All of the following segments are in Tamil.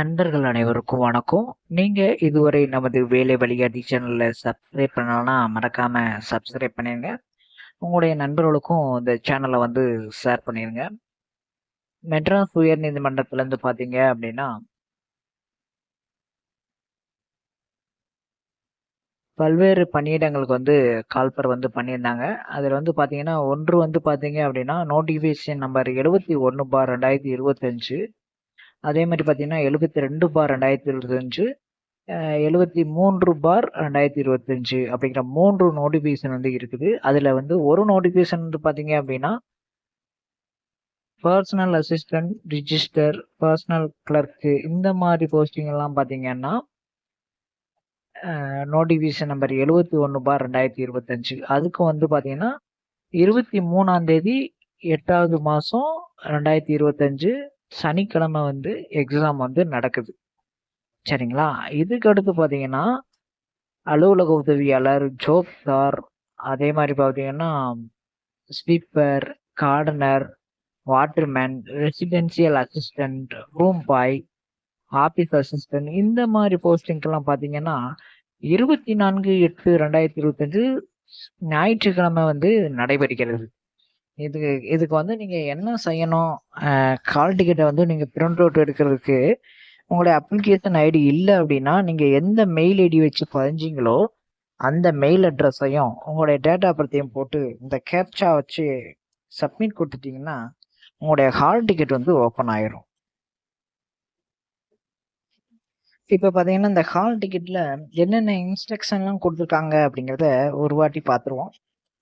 நண்பர்கள் அனைவருக்கும் வணக்கம். நீங்க இதுவரை நமது வேலை வழிகாட்டி சேனல்ல சப்ஸ்கிரைப் பண்ணலன்னா மறக்காம சப்ஸ்கிரைப் பண்ணிருங்க. உங்களுடைய நண்பர்களுக்கும் இந்த சேனலை வந்து ஷேர் பண்ணிருங்க. மெட்ராஸ் உயர்நீதிமன்றத்திலருந்து பார்த்தீங்க அப்படின்னா பல்வேறு பணியிடங்களுக்கு வந்து கால்பர் வந்து பண்ணியிருந்தாங்க. அதில் வந்து பார்த்தீங்கன்னா, ஒன்று வந்து பார்த்தீங்க அப்படின்னா நோட்டிஃபிகேஷன் நம்பர் 71/2025 அதே மாதிரி பார்த்தீங்கன்னா எழுபத்தி ரெண்டு பார் ரெண்டாயிரத்தி இருபத்தஞ்சு எழுபத்தி மூன்று பார் ரெண்டாயிரத்தி இருபத்தஞ்சு அப்படிங்கிற மூன்று நோட்டிஃபிகேஷன் வந்து இருக்குது. அதில் வந்து ஒரு நோட்டிஃபிகேஷன் வந்து பார்த்தீங்க அப்படின்னா personal assistant register personal clerk இந்த மாதிரி போஸ்டிங்கெல்லாம் பார்த்தீங்கன்னா நோட்டிஃபிகேஷன் நம்பர் எழுபத்தி ஒன்று பார் ரெண்டாயிரத்தி இருபத்தஞ்சு அதுக்கு வந்து பார்த்தீங்கன்னா இருபத்தி மூணாந்தேதி எட்டாவது மாதம் ரெண்டாயிரத்தி இருபத்தஞ்சு சனிக்கிழமை வந்து எக்ஸாம் வந்து நடக்குது. சரிங்களா? இதுக்கு அடுத்து பார்த்தீங்கன்னா, அலுவலக உதவியாளர், ஜோப்தார் அதே மாதிரி பார்த்தீங்கன்னா, sweeper, gardener, waterman, residential assistant, room boy, office assistant இந்த மாதிரி போஸ்டிங்கெல்லாம் பார்த்தீங்கன்னா, 24/8/2025 ஞாயிற்றுக்கிழமை வந்து நடைபெறுகிறது. இது இதுக்கு வந்து நீங்கள் என்ன செய்யணும்? கால் டிக்கெட்டை வந்து நீங்கள் பிரிண்ட் அவுட் எடுக்கிறதுக்கு உங்களுடைய அப்ளிகேஷன் ஐடி இல்லை அப்படின்னா நீங்கள் எந்த மெயில் ஐடி வச்சு பதிஞ்சிங்களோ அந்த மெயில் அட்ரஸையும், உங்களுடைய டேட்டா ஆஃப் பர்த்தையும் போட்டு இந்த கேப்ச்சா வச்சு சப்மிட் கொடுத்துட்டிங்கன்னா உங்களுடைய ஹால் டிக்கெட் வந்து ஓப்பன் ஆயிரும். இப்போ பார்த்தீங்கன்னா, இந்த ஹால் டிக்கெட்டில் என்னென்ன இன்ஸ்ட்ரக்ஷன்லாம் கொடுத்துருக்காங்க அப்படிங்கிறத ஒரு வாட்டி பார்த்துருவோம்.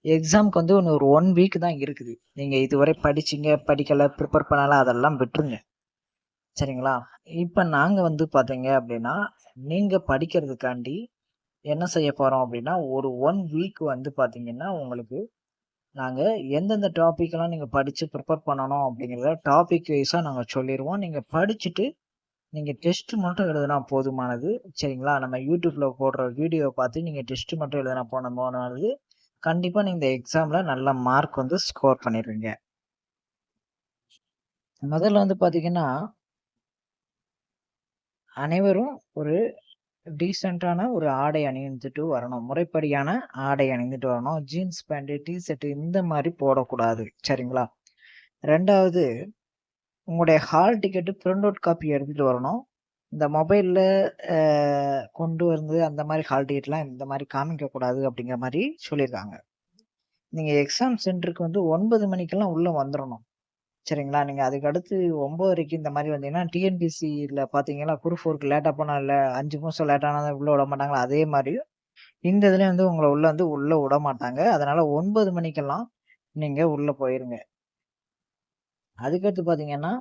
எக்ஸாம்க்கு வந்து ஒன்று ஒரு ஒன் வீக் தான் இருக்குது. நீங்கள் இதுவரை படிச்சீங்க, படிக்கல, ப்ரிப்பேர் பண்ணல அதெல்லாம் விட்டுருங்க. சரிங்களா? இப்போ நாங்கள் வந்து பார்த்தீங்க அப்படின்னா நீங்கள் படிக்கிறதுக்காண்டி என்ன செய்ய போகிறோம் அப்படின்னா ஒரு ஒன் வீக் வந்து பார்த்தீங்கன்னா, உங்களுக்கு நாங்கள் எந்தெந்த டாப்பிக்கெல்லாம் நீங்கள் படித்து ப்ரிப்பேர் பண்ணணும் அப்படிங்கிறத டாபிக் வைஸாக நாங்கள் சொல்லிடுவோம் நீங்கள் படிச்சுட்டு, நீங்கள் டெஸ்ட் மட்டும் எழுதுனா போதுமானது. சரிங்களா? நம்ம யூடியூப்பில் போடுற வீடியோவை பார்த்து நீங்கள் டெஸ்ட் மட்டும் எழுதுனா போனது கண்டிப்பாக நீங்கள் இந்த எக்ஸாமில் நல்ல மார்க் வந்து ஸ்கோர் பண்ணிடுவீங்க முதல்ல வந்து பார்த்தீங்கன்னா அனைவரும் ஒரு டீசெண்டான ஒரு ஆடை அணிந்துட்டு வரணும். முறைப்படியான ஆடை அணிந்துட்டு வரணும். ஜீன்ஸ் பேண்ட்டு டி ஷர்ட்டு இந்த மாதிரி போடக்கூடாது. சரிங்களா? ரெண்டாவது உங்களுடைய hall ticket print out copy எடுத்துகிட்டு வரணும். இந்த மொபைலில் கொண்டு வந்து அந்த மாதிரி ஹால் இந்த மாதிரி காமிக்கக்கூடாது அப்படிங்கிற மாதிரி சொல்லியிருக்காங்க. நீங்கள் எக்ஸாம் சென்டருக்கு வந்து ஒன்பது மணிக்கெல்லாம் உள்ளே வந்துடணும் சரிங்களா? நீங்கள் அதுக்கு அடுத்து 9:30க்கு இந்த மாதிரி வந்தீங்கன்னா, டிஎன்பிசியில் பார்த்தீங்கன்னா, குரூப் ஃபோருக்கு லேட்டாக போனால் இல்லை அஞ்சு நிமிஷம் லேட்டானால் உள்ளே விட மாட்டாங்களா? அதே மாதிரியும் இந்த இதுலேயும் வந்து உங்களை உள்ளே வந்து உள்ளே விட மாட்டாங்க அதனால் ஒன்பது மணிக்கெல்லாம் நீங்கள் உள்ளே போயிருங்க. அதுக்கடுத்து பார்த்தீங்கன்னா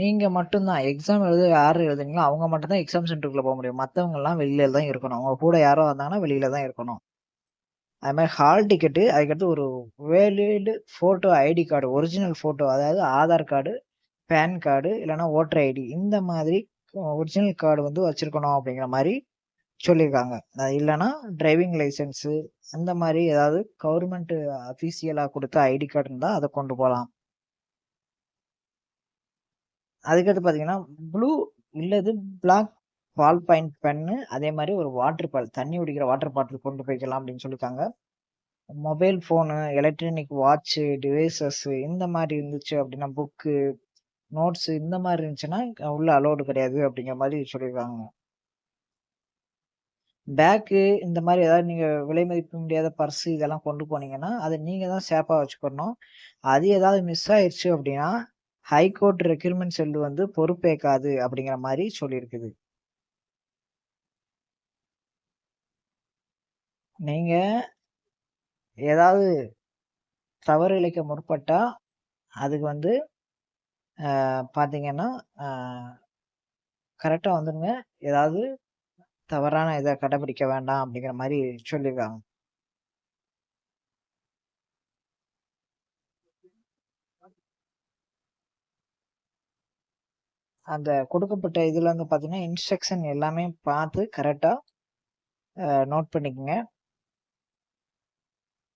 நீங்க மட்டும் தான் எக்ஸாம் எழுத யார் எழுதுறீங்களோ, அவங்க மட்டும் தான் எக்ஸாம் சென்டருக்குள்ள போக முடியும். மத்தவங்கலாம் வெளியில தான் இருக்கணும். அவங்க கூட யாரோ வந்தாங்கன்னா வெளியில தான் இருக்கணும். அது மாதிரி ஹால் டிக்கெட்டு, அதுக்கடுத்து ஒரு valid photo ID card, original photo அதாவது ஆதார் கார்டு, பேன் கார்டு இல்லைன்னா ஓட்டர் ஐடி இந்த மாதிரி ஒரிஜினல் கார்டு வந்து வச்சுருக்கணும் அப்படிங்கிற மாதிரி சொல்லியிருக்காங்க. அது இல்லன்னா டிரைவிங் லைசன்ஸு அந்த மாதிரி ஏதாவது கவர்மெண்ட் அஃபீஷியலாக கொடுத்த ஐடி கார்டு இருந்தால் அதை கொண்டு போகலாம் அதுக்கடுத்து பார்த்தீங்கன்னா, ப்ளூ இல்லது பிளாக் பால் பாயிண்ட் பென்னு அதே மாதிரி ஒரு வாட்டர் பால் தண்ணி குடிக்கிற வாட்டர் பாட்டில் கொண்டு போய்க்கலாம் அப்படின்னு சொல்லியிருக்காங்க. Mobile phone, electronic watch, devices இந்த மாதிரி இருந்துச்சு அப்படின்னா புக்கு, நோட்ஸ் இந்த மாதிரி இருந்துச்சுன்னா உள்ள அலோடு கிடையாது அப்படிங்கிற மாதிரி சொல்லியிருக்காங்க. பேக்கு இந்த மாதிரி ஏதாவது நீங்கள் விலை மதிப்பு முடியாத பர்ஸு இதெல்லாம் கொண்டு போனீங்கன்னா, அதை நீங்கள் தான் சேஃபாக வச்சுக்கணும். அது ஏதாவது மிஸ் ஆயிடுச்சு அப்படின்னா, ஹைகோர்ட் ரெக்யூர்மெண்ட் செல் வந்து பொறுப்பேற்காது அப்படிங்கிற மாதிரி சொல்லியிருக்குது. நீங்க ஏதாவது தவறு இழைக்க முற்பட்டா, அதுக்கு வந்து பார்த்தீங்கன்னா, கரெக்டாக வந்துடுங்க ஏதாவது தவறான இதை கடைபிடிக்க வேண்டாம் அப்படிங்கிற மாதிரி சொல்லியிருக்காங்க. அந்த கொடுக்கப்பட்ட இதில் வந்து பார்த்தீங்கன்னா, இன்ஸ்ட்ரக்ஷன் எல்லாமே பார்த்து கரெக்டாக நோட் பண்ணிக்கங்க.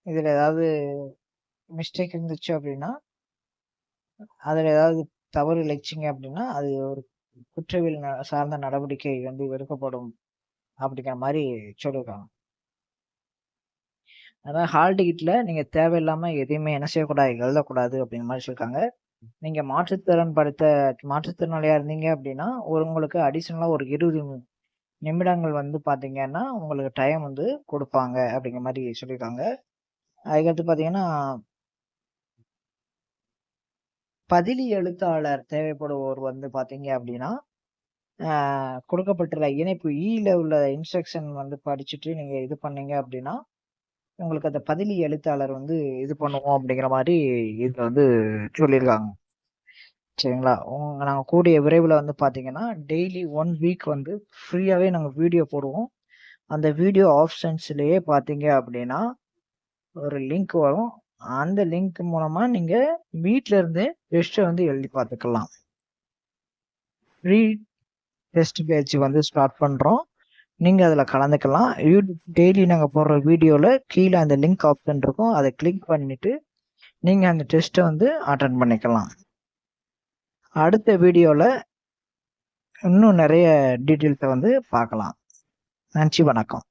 இதில் ஏதாவது மிஸ்டேக் இருந்துச்சு அப்படின்னா, அதில் ஏதாவது தவறு இழைச்சிங்க அப்படின்னா, அது ஒரு குற்றவியல் ந சார்ந்த நடவடிக்கை வந்து எடுக்கப்படும் அப்படிங்கிற மாதிரி சொல்லியிருக்காங்க. அதான் ஹால் டிக்கெட்டில் நீங்கள் தேவையில்லாமல் எதையுமே என்ன செய்யக்கூடாது, எழுதக்கூடாது அப்படிங்கிற மாதிரி சொல்லியிருக்காங்க. நீங்க மாற்றுத்திறன் படுத்த மாற்றுத்திறனாளியா இருந்தீங்க அப்படின்னா, ஒரு உங்களுக்கு அடிஷனலா ஒரு 20 நிமிடங்கள் வந்து பாத்தீங்கன்னா உங்களுக்கு டைம் வந்து கொடுப்பாங்க அப்படிங்கிற மாதிரி சொல்லியிருக்காங்க. அதுக்கடுத்து பாத்தீங்கன்னா பதிலி எழுத்தாளர் தேவைப்படுவோர் வந்து பாத்தீங்க அப்படின்னா, கொடுக்கப்பட்டுள்ள இணைப்பு e ஈல உள்ள இன்ஸ்ட்ரக்ஷன் வந்து படிச்சுட்டு நீங்க இது பண்ணீங்க அப்படின்னா, உங்களுக்கு அந்த பதிலி எழுத்தாளர் வந்து இது பண்ணுவோம் அப்படிங்கிற மாதிரி இதில் வந்து சொல்லியிருக்காங்க. சரிங்களா? உங்க நாங்கள் கூடிய விரைவில் வந்து பார்த்தீங்கன்னா, டெய்லி ஒன் வீக் வந்து ஃப்ரீயாகவே நாங்கள் வீடியோ போடுவோம். அந்த வீடியோ ஆப்ஷன்ஸ்லேயே பார்த்தீங்க அப்படின்னா, ஒரு லிங்க் வரும். அந்த லிங்க் மூலமாக நீங்கள் வீட்டில் இருந்தே பெஸ்ட்டை வந்து எழுதி பார்த்துக்கலாம். ஃப்ரீ டெஸ்ட் பேட்ச் வந்து ஸ்டார்ட் பண்ணுறோம் நீங்கள் அதில் கலந்துக்கலாம். யூடியூப் டெய்லி நாங்கள் போடுற வீடியோவில் கீழே அந்த லிங்க் ஆப்ஷன் இருக்கும். அதை கிளிக் பண்ணிவிட்டு நீங்கள் அந்த டெஸ்ட்டை வந்து அட்டன் பண்ணிக்கலாம். அடுத்த வீடியோவில் இன்னும் நிறைய டீட்டெயில்ஸை வந்து பார்க்கலாம். நன்றி, வணக்கம்.